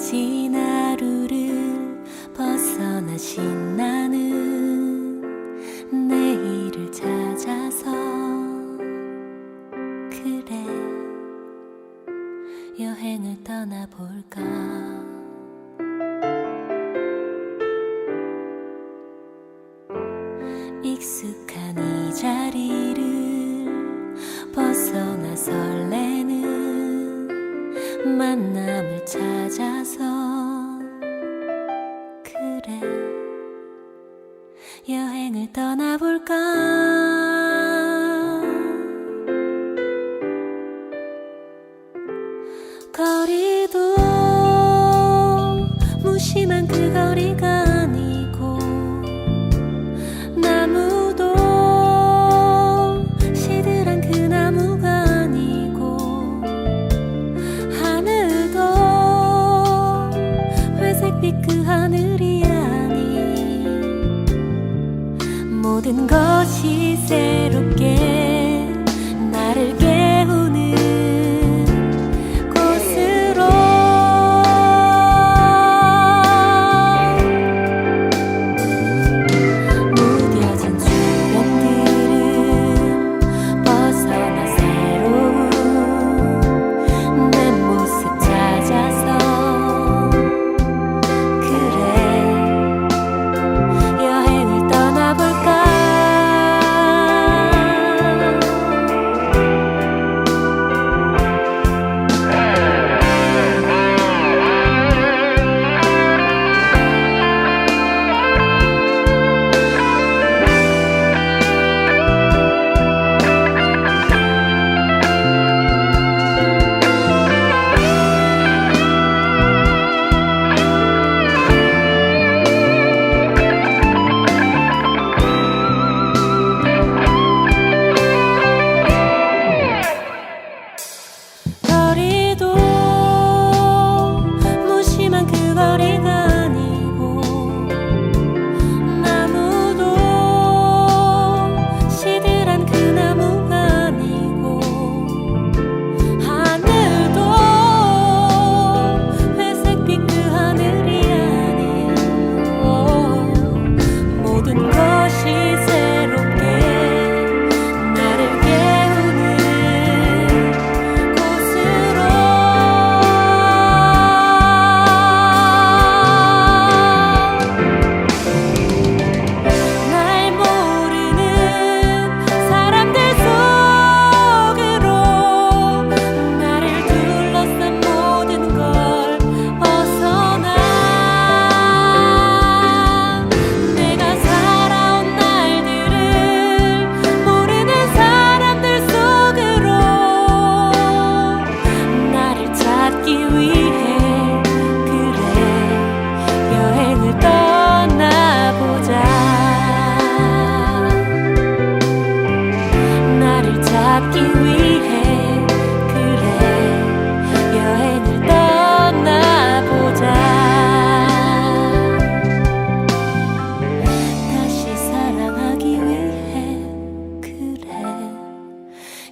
지친 하루를 벗어나 신나는 내일을 찾아서 그래 여행을 떠나볼까? 익숙한 이 자리를 만남을 찾아서 그래 여행을 떠나볼까 모든 것이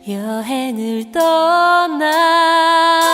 여행을 떠나